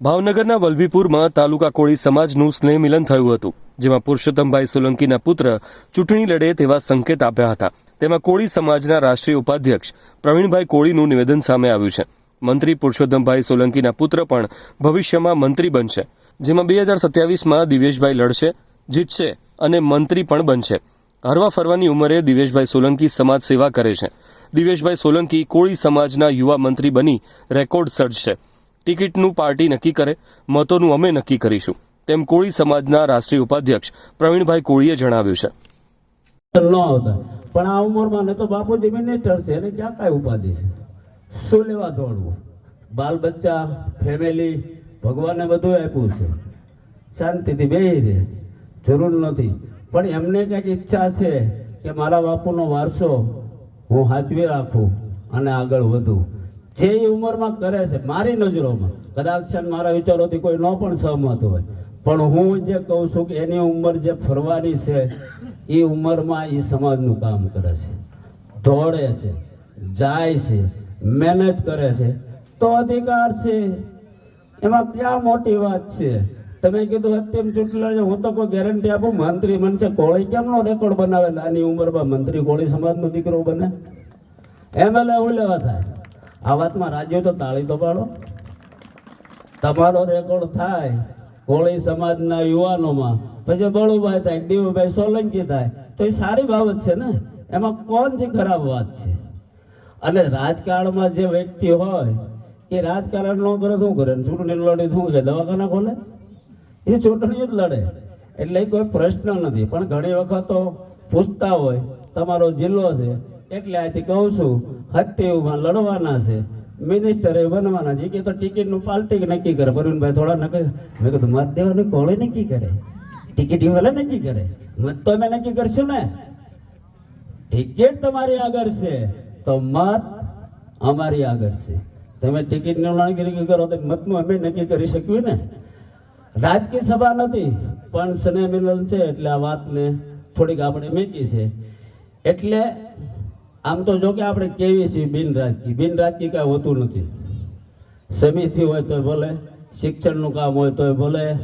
ભાવનગરના વલભીપુરમાં તાલુકા કોળી સમાજનું સ્નેહ મિલન થયું હતું, જેમાં પુરુષોત્તમભાઈ સોલંકીના પુત્ર ચૂંટણી લડે તેવા સંકેત આપ્યા હતા. તેમાં કોળી સમાજના રાષ્ટ્રીય ઉપાધ્યક્ષ પ્રવીણભાઈ કોળીનું નિવેદન સામે આવ્યું છે. મંત્રી પુરુષોત્તમભાઈ સોલંકીના પુત્ર પણ ભવિષ્યમાં મંત્રી બનશે, જેમાં બે હજાર સત્યાવીસમાં દિવેશભાઈ લડશે, જીતશે અને મંત્રી પણ બનશે. હરવા ફરવાની ઉંમરે દિવેશભાઈ સોલંકી સમાજ સેવા કરે છે. દિવેશભાઈ સોલંકી કોળી સમાજના યુવા મંત્રી બની રેકોર્ડ સર્જશે. ટિકિટનું પાર્ટી નક્કી કરે, મતોનું અમે નક્કી કરીશું, તેમ કોળી સમાજના રાષ્ટ્રીય ઉપાધ્યક્ષ પ્રવીણભાઈ કોળીએ જણાવ્યું છે. ન આવતા. પણ આ ઉંમરમાં ને તો બાપુજી મિનિસ્ટર છે, એને ક્યાં કાંઈ ઉપાધિ છે? શું લેવા દોડવું? બાલ બચ્ચા ફેમિલી ભગવાને બધું આપ્યું છે. શાંતિથી બે રહે. જરૂર નથી. પણ એમને કંઈક ઈચ્છા છે કે મારા બાપુનો વારસો હું હાચવી રાખું અને આગળ વધું. જે એ ઉંમરમાં કરે છે, મારી નજરોમાં, કદાચ મારા વિચારોથી કોઈ ન પણ સહમત હોય. પણ હું જે કહું છું કે એની ઉંમર જે ફરવાની છે એ ઉંમરમાં એ સમાજનું કામ કરે છે. દોડે છે, જાય છે, મહેનત કરે છે, તો અધિકાર છે. એમાં ક્યાં મોટી વાત છે? તમે કીધું અત્યમ ચૂંટણી હું તો કોઈ ગેરંટી આપું, મંત્રી બનશે કોળી કેમનો રેકોર્ડ બનાવે? નાની ઉંમરમાં મંત્રી કોળી સમાજનો દીકરો બને. એમએલએ હું લેવા થાય. આ વાતમાં રાજ્યો તો તાળી તો પાડો. તમારો રેકોર્ડ થાય કોળી સમાજના યુવાનોમાં. પછી બળુભાઈ થાય દેવુભાઈ સોલંકી થાય, તો એ સારી બાબત છે ને? એમાં કોણ છે ખરાબ વાત છે? અને રાજકારણમાં જે વ્યક્તિ હોય, એ રાજકારણ ન કરે શું કરે? ચૂંટણી લડે શું કે દવાખાના ખોલે? એ ચૂંટણી જ લડે. એટલે કોઈ પ્રશ્ન નથી. પણ ઘણી વખત તો પૂછતા હોય, તમારો જિલ્લો છે એટલે આથી કહું છું હત્યામાં લડવાના છે મિનિસ્ટરે બનવાના છે. કે તો ટિકિટનું પાલટી નક્કી કરે. પરવીનભાઈ થોડા નક્કી મેં કીધું મત દેવાનું કોણે નક્કી કરે? ટિકિટ એ ભલે નક્કી કરે? મત તો અમે નક્કી કરશું ને. ટિકિટ તમારી આગળ છે, તો મત અમારી આગળ છે. તમે ટિકિટનું નક્કી કરો તો મતનું અમે નક્કી કરી શકીએ ને. રાજકીય સભા નથી, પણ સ્નેહ મિલન છે, એટલે આ વાતને થોડીક આપણે મેકી છે. એટલે આમ તો જો કે આપણે કેવી છીએ બિન રાજકીય? બિન રાજકીય કાંઈ હોતું નથી. સમિતિ હોય તોય ભલે, શિક્ષણનું કામ હોય તોય ભલે